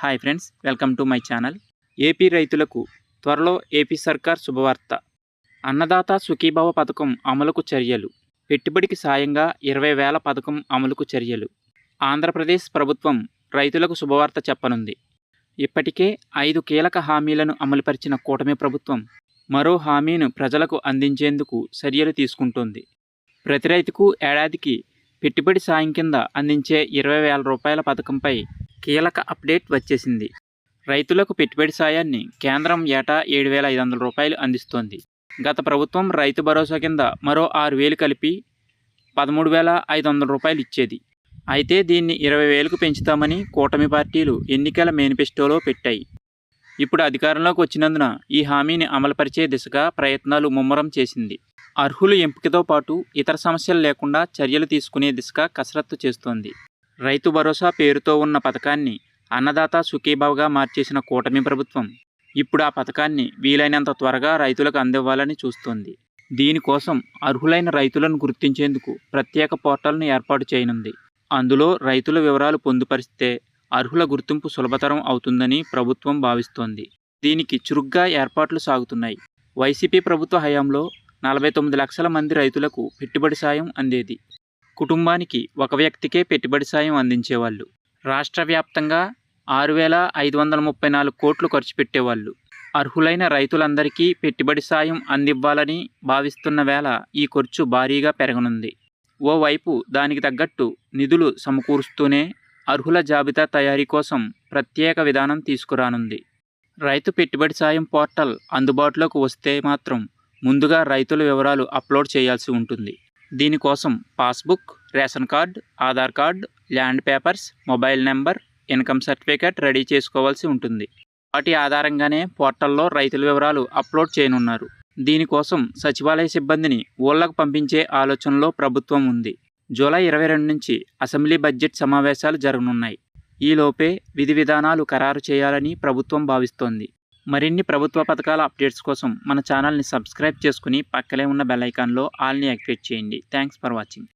Hi friends welcome to my channel. AP రైతులకు త్వరలో AP సర్కార్ శుభవార్త. అన్నదాత సుఖీభావ పథకం అమలుకు చర్యలు. పెట్టుబడికి సాయంగా ఇరవై వేల పథకం అమలుకు చర్యలు. ఆంధ్రప్రదేశ్ ప్రభుత్వం రైతులకు శుభవార్త చెప్పనుంది. ఇప్పటికే ఐదు కీలక హామీలను అమలుపరిచిన కూటమి ప్రభుత్వం మరో హామీను ప్రజలకు అందించేందుకు చర్యలు తీసుకుంటోంది. ప్రతి రైతుకు ఏడాదికి పెట్టుబడి సాయం కింద అందించే ఇరవై వేల రూపాయల పథకంపై కీలక అప్డేట్ వచ్చేసింది. రైతులకు పెట్టుబడి సాయాన్ని కేంద్రం ఏటా ఏడు వేల ఐదు వందల రూపాయలు అందిస్తోంది. గత ప్రభుత్వం రైతు భరోసా కింద మరో ఆరు వేలు కలిపి పదమూడు వేల ఐదు వందల రూపాయలు ఇచ్చేది. అయితే దీన్ని ఇరవై వేలకు పెంచుతామని కూటమి పార్టీలు ఎన్నికల మేనిఫెస్టోలో పెట్టాయి. ఇప్పుడు అధికారంలోకి వచ్చినందున ఈ హామీని అమలుపరిచే దిశగా ప్రయత్నాలు ముమ్మరం చేసింది. అర్హుల ఎంపికతో పాటు ఇతర సమస్యలు లేకుండా చర్యలు తీసుకునే దిశగా కసరత్తు చేస్తోంది. రైతు భరోసా పేరుతో ఉన్న పథకాన్ని అన్నదాత సుఖీభావగా మార్చేసిన కూటమి ప్రభుత్వం ఇప్పుడు ఆ పథకాన్ని వీలైనంత త్వరగా రైతులకు అందివ్వాలని చూస్తోంది. దీనికోసం అర్హులైన రైతులను గుర్తించేందుకు ప్రత్యేక పోర్టల్ను ఏర్పాటు చేయనుంది. అందులో రైతుల వివరాలు పొందుపరిస్తే అర్హుల గుర్తింపు సులభతరం అవుతుందని ప్రభుత్వం భావిస్తోంది. దీనికి చురుగ్గా ఏర్పాట్లు సాగుతున్నాయి. వైసీపీ ప్రభుత్వ హయాంలో నలభై తొమ్మిది లక్షల మంది రైతులకు పెట్టుబడి సాయం అందేది. కుటుంబానికి ఒక వ్యక్తికే పెట్టుబడి సాయం అందించేవాళ్ళు. రాష్ట్ర వ్యాప్తంగా ఆరు వేల ఐదు వందల ముప్పై నాలుగు కోట్లు ఖర్చు పెట్టేవాళ్ళు. అర్హులైన రైతులందరికీ పెట్టుబడి సాయం అందివ్వాలని భావిస్తున్న వేళ ఈ ఖర్చు భారీగా పెరగనుంది. ఓవైపు దానికి తగ్గట్టు నిధులు సమకూరుస్తూనే అర్హుల జాబితా తయారీ కోసం ప్రత్యేక విధానం తీసుకురానుంది. రైతు పెట్టుబడి సాయం పోర్టల్ అందుబాటులోకి వస్తే మాత్రం ముందుగా రైతుల వివరాలు అప్లోడ్ చేయాల్సి ఉంటుంది. దీనికోసం passbook ration card Aadhaar card land papers mobile number income certificate ready చేసుకోవాల్సి ఉంటుంది. వాటి ఆధారంగానే పోర్టల్లో రైతుల వివరాలు అప్లోడ్ చేయనున్నారు. దీనికోసం సచివాలయ సిబ్బందిని ఊళ్ళకు పంపించే ఆలోచనలో ప్రభుత్వం ఉంది. జూలై ఇరవై రెండు నుంచి అసెంబ్లీ బడ్జెట్ సమావేశాలు జరగనున్నాయి. ఈలోపే విధి విధానాలు ఖరారు చేయాలని ప్రభుత్వం భావిస్తోంది. మరిన్ని ప్రభుత్వ పథకాల అప్డేట్స్ కోసం మన ఛానల్ని సబ్స్క్రైబ్ చేసుకుని పక్కనే ఉన్న బెల్ ఐకాన్లో ఆల్ని యాక్టివేట్ చేయండి. Thanks for watching.